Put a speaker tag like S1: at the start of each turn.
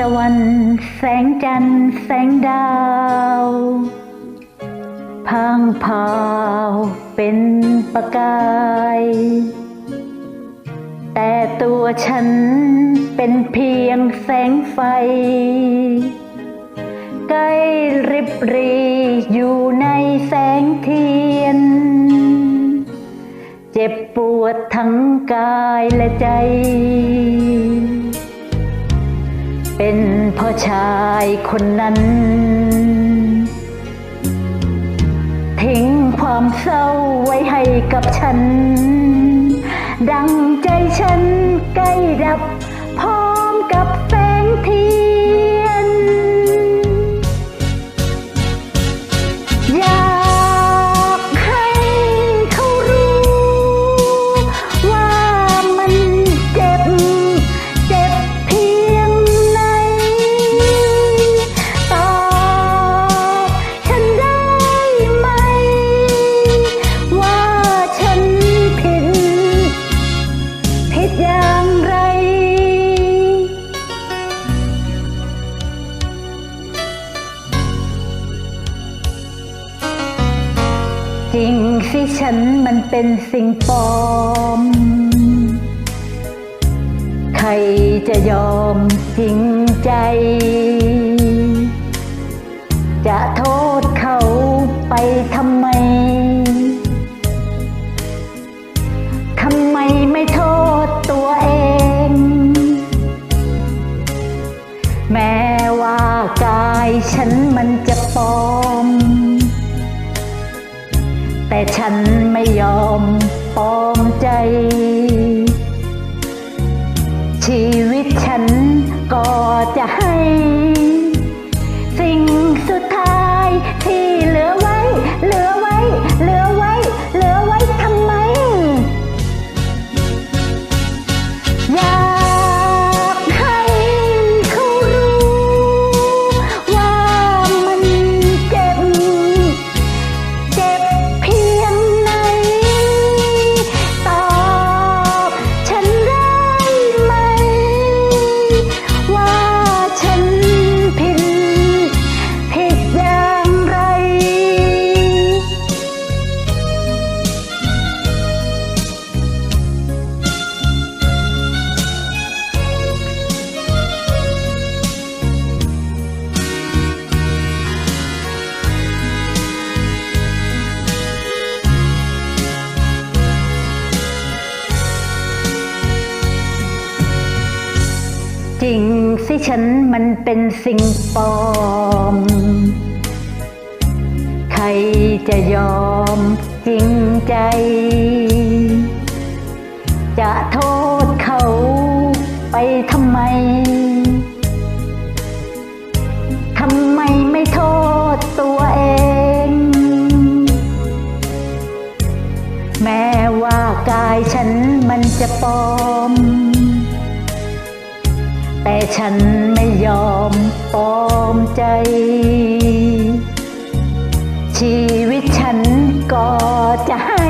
S1: ตะวันแสงจันทร์แสงดาวพางพาวเป็นประกาย แต่ตัวฉันเป็นเพียงแสงไฟ ใกล้ริบรีอยู่ในแสงเทียน เจ็บปวดทั้งกายและใจ เป็นพ่อชายคนนั้น ทิ้งความเศร้าไว้ให้กับฉัน ดังใจฉันใกล้ดับ พร้อมกับแสงที ฉันมันเป็นสิ่งปลอม ใครจะยอมจริงใจ แต่ฉันไม่ยอมปลอมใจ ชีวิตฉันก็จะให้ สิ่งสุดท้ายที่ จริงสิฉันมันเป็นสิ่งปลอม ใครจะยอมจริงใจ จะโทษเขาไปทำไม ทำไมไม่โทษตัวเอง แม้ว่ากายฉันมันจะปลอม แต่ฉันไม่ยอมปลอมใจ ชีวิตฉันก็จะให้